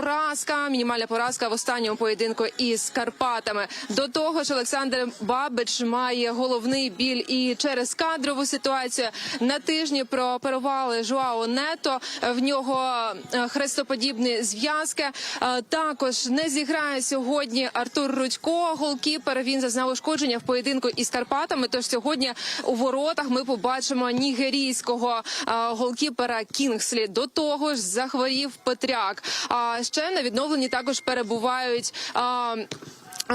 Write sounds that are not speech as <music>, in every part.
поразка, мінімальна поразка в останньому поєдинку із Карпатами. До того ж, Олександр Бабич має головний біль і через кадрову ситуацію. На тижні прооперували Жуао Нето. В нього е, хрестоподібні зв'язки. Е, Також не зіграє сьогодні Артур Рудько, голкіпер. Він зазнав ушкодження в поєдинку із Карпатами. Тож сьогодні у воротах ми побачимо нігерійського е, голкіпера Кінгслі. До того ж, захворів Петряк. А ще на відновленні також перебувають.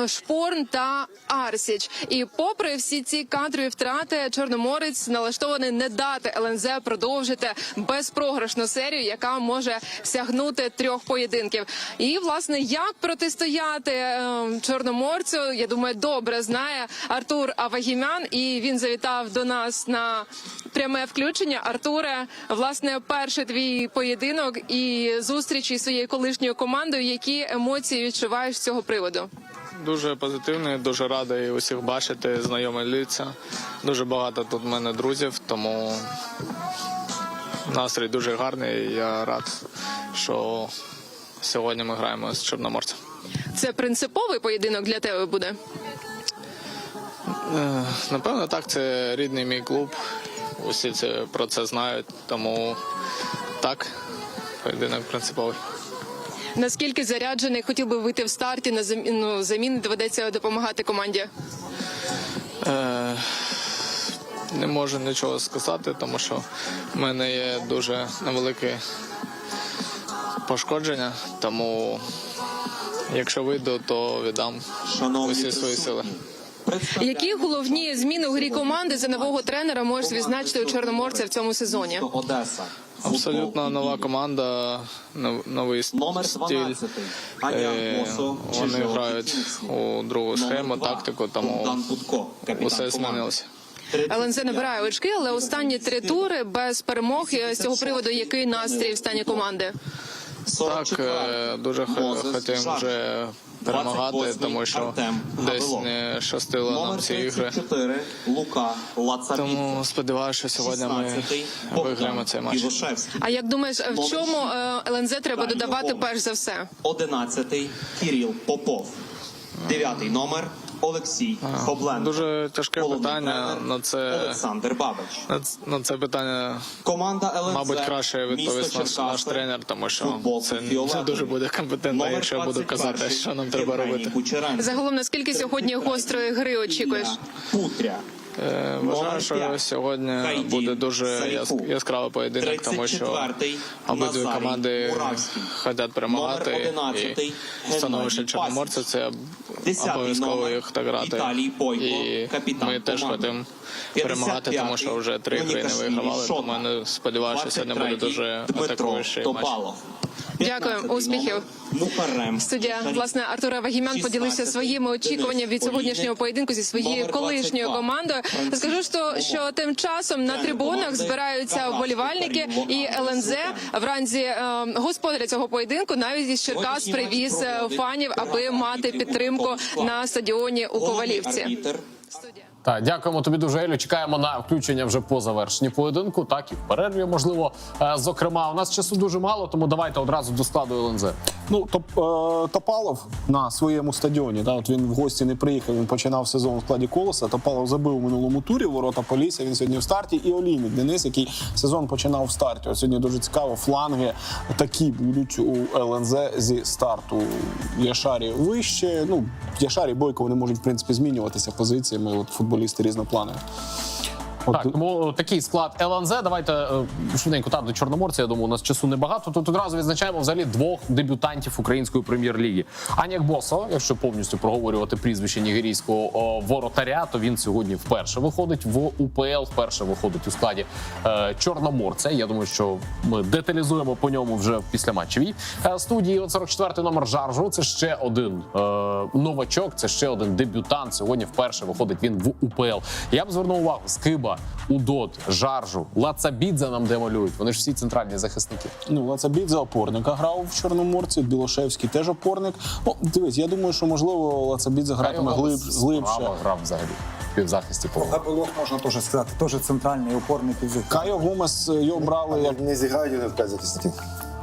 Шпорн та Арсіч, і попри всі ці кадрові втрати, Чорноморець налаштований не дати ЛНЗ продовжити безпрограшну серію, яка може сягнути трьох поєдинків. І власне як протистояти е, чорноморцю, я думаю, добре знає Артур Авагімян, і він завітав до нас на пряме включення. Артуре, власне, перший твій поєдинок і зустріч із своєю колишньою командою. Які емоції відчуваєш з цього приводу? Дуже позитивний, дуже радий усіх бачити, знайомі лиця. Дуже багато тут в мене друзів, тому настрій дуже гарний. Я рад, що сьогодні ми граємо з Чорноморцем. Це принциповий поєдинок для тебе буде. Е, Напевно, так, це рідний мій клуб. Усі це про це знають, тому так, поєдинок принциповий. Наскільки заряджений хотів би вийти в старті на заміну заміни доведеться допомагати команді? Е, Не можу нічого сказати, тому що в мене є дуже невелике пошкодження, тому якщо вийду, то віддам усі свої сили. Які головні зміни у грі команди за нового тренера можеш відзначити у чорноморця в цьому сезоні? Одеса. Абсолютно нова команда, новий стиль. 12. Аня Е, Вони грають у другу схему, тактику, тому усе змінилося. ЛНЗ набирає очки, але останні три тури без перемог. І З цього приводу який настрій в стані команди? Так, 44. е, дуже хотів вже перемагати, тому що Артем десь не щастило нам ці ігри. Тому сподіваюся, що сьогодні ми 16-й. виграємо цей матч. А як думаєш, в чому е, ЛНЗ треба додавати перш за все? 11. Кирил Попов. 9 номер Олексій Хобленко. Дуже тяжке Головний питання. На це Олександр Бабич. на ц- на це питання, Команда ЛНЗ. мабуть, краще відповість наш, наш тренер, тому що футбол це не дуже буде компетентно, якщо я буду казати, що нам треба робити. Загалом наскільки сьогодні гострої гри очікуєш? Путря. Е, Вважаю, що сьогодні буде дуже яс- яскравий поєдинок, тому що 34-й обидві команди хочуть перемагати. Номер 11-й І становище Чорноморця це 10-й обов'язково їх так грати. І капітан ми теж хочемо перемагати, тому що вже три гри не вигравали. Шота. Тому я сподіваюся, що сьогодні буде дуже атакуючий матч. Дякую, 15-й успіхів. Номер Мухаррем. Студія власне Артура Вагімян поділився своїми очікуваннями від сьогоднішнього поєдинку зі своєю колишньою командою. Скажу що, що тим часом на трибунах збираються вболівальники і ЛНЗ Супер. е, господаря цього поєдинку. Навіть із Черкас привіз е, фанів, аби мати підтримку на стадіоні у Ковалівці. Так, дякуємо тобі дуже, Елю. Чекаємо на включення вже по завершенні поєдинку. Так і в перерві, можливо. Е, Зокрема, у нас часу дуже мало, тому давайте одразу до складу ЛНЗ. Ну, топ, е, Топалов на своєму стадіоні. Да, от він в гості не приїхав, він починав сезон в складі колоса. Топалов забив у минулому турі ворота Полісся. Він сьогодні в старті. І Олійник Денис, який сезон починав в старті. От сьогодні дуже цікаво. Фланги такі будуть у ЛНЗ зі старту. Яшарі вище. Ну, Яшарі Бойко вони можуть в принципі змінюватися позиціями. От футболісти різнопланові. От, Так, тому е, такий склад ЛНЗ. Давайте е, швиденько так до Чорноморця. Я думаю, у нас часу небагато. Тут одразу відзначаємо взагалі двох дебютантів української прем'єр-ліги. Аняк Босо, якщо повністю проговорювати прізвище нігерійського о, воротаря, то він сьогодні вперше виходить в УПЛ, вперше виходить у складі е, Чорноморця. Я думаю, що ми деталізуємо по ньому вже в післяматчевій е, студії. От 44-й номер Жаржу. Це ще один е, новачок, це ще один дебютант. Сьогодні вперше виходить він в УПЛ. Я б звернув увагу Скиба, Удот, Жаржу, Лацабідзе нам демолюють. Вони ж всі центральні захисники. Ну, Лацабідзе опорника грав в Чорноморці, Білошевський теж опорник. Ну, дивись, я думаю, що можливо Лацабідзе гратиме глиб, глибше. грав взагалі в півзахисті полу. Габелов можна теж сказати, теж центральний опорник Кайо Гомес е, його брали як Не зіграють в захисників.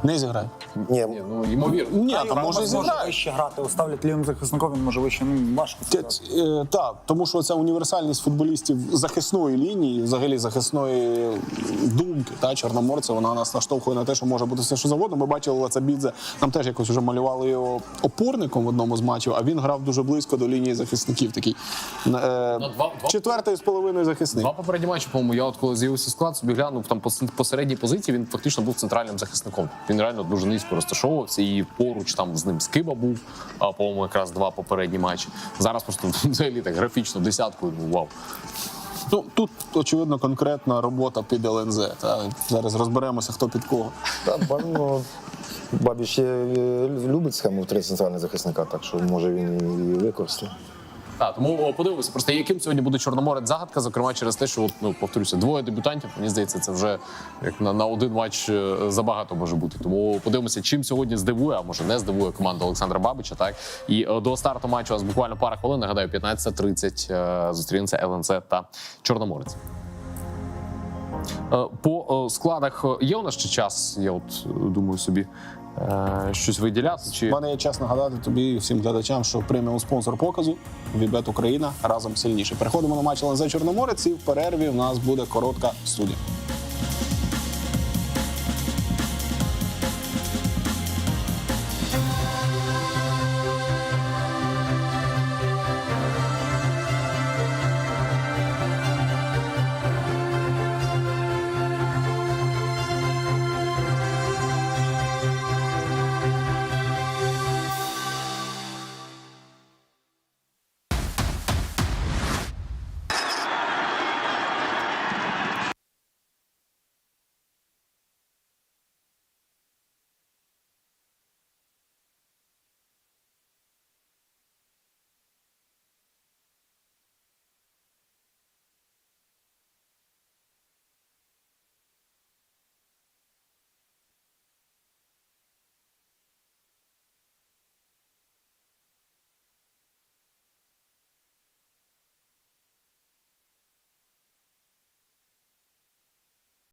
Не зіграє. Ні, Ні, ну ймовірно. Ні, там може зіграє. вище грати, ставлять лівим захисником, він може вище, ну важко сказати. Е, Так, тому що ця універсальність футболістів захисної лінії, взагалі захисної думки, та чорноморця, вона нас наштовхує на те, що може бути все, що завгодно. Ми бачили Лацабідзе, нам теж якось вже малювали його опорником в одному з матчів, а він грав дуже близько до лінії захисників. Такий е, два- два- четвертий з половиною захисник. Два попередні матчі, по-моєму, я от коли з'явився склад, собі глянув там по, по середній позиції. Він фактично був центральним захисником. Він реально дуже низько розташовувався і поруч там з ним скиба був. А по-моєму, якраз два попередні матчі. Зараз просто <laughs> взагалі так графічно десяткою. Ну вау. Ну тут очевидно конкретна робота під ЛНЗ. Та зараз розберемося, хто під кого. та, ба- ну, Бабіч е, любить схему в три центральних захисника, так що може він і використає. Так, тому подивимося, просто яким сьогодні буде Чорноморець загадка, зокрема через те, що ну, повторюся, двоє дебютантів. Мені здається, це вже як на, на один матч е, забагато може бути. Тому подивимося, чим сьогодні здивує, а може не здивує команда Олександра Бабича. Так і е, до старту матчу у нас буквально пара хвилин. Нагадаю, 15.30 е, зустрінеться ЛНЦ та Чорноморець. По складах є у нас ще час. Я от думаю собі щось виділяти. Чи В мене є час нагадати тобі і всім глядачам, що преміум спонсор показу Вібет Україна разом сильніше. Переходимо на матч ЛНЗ Чорноморець і в перерві в нас буде коротка студія.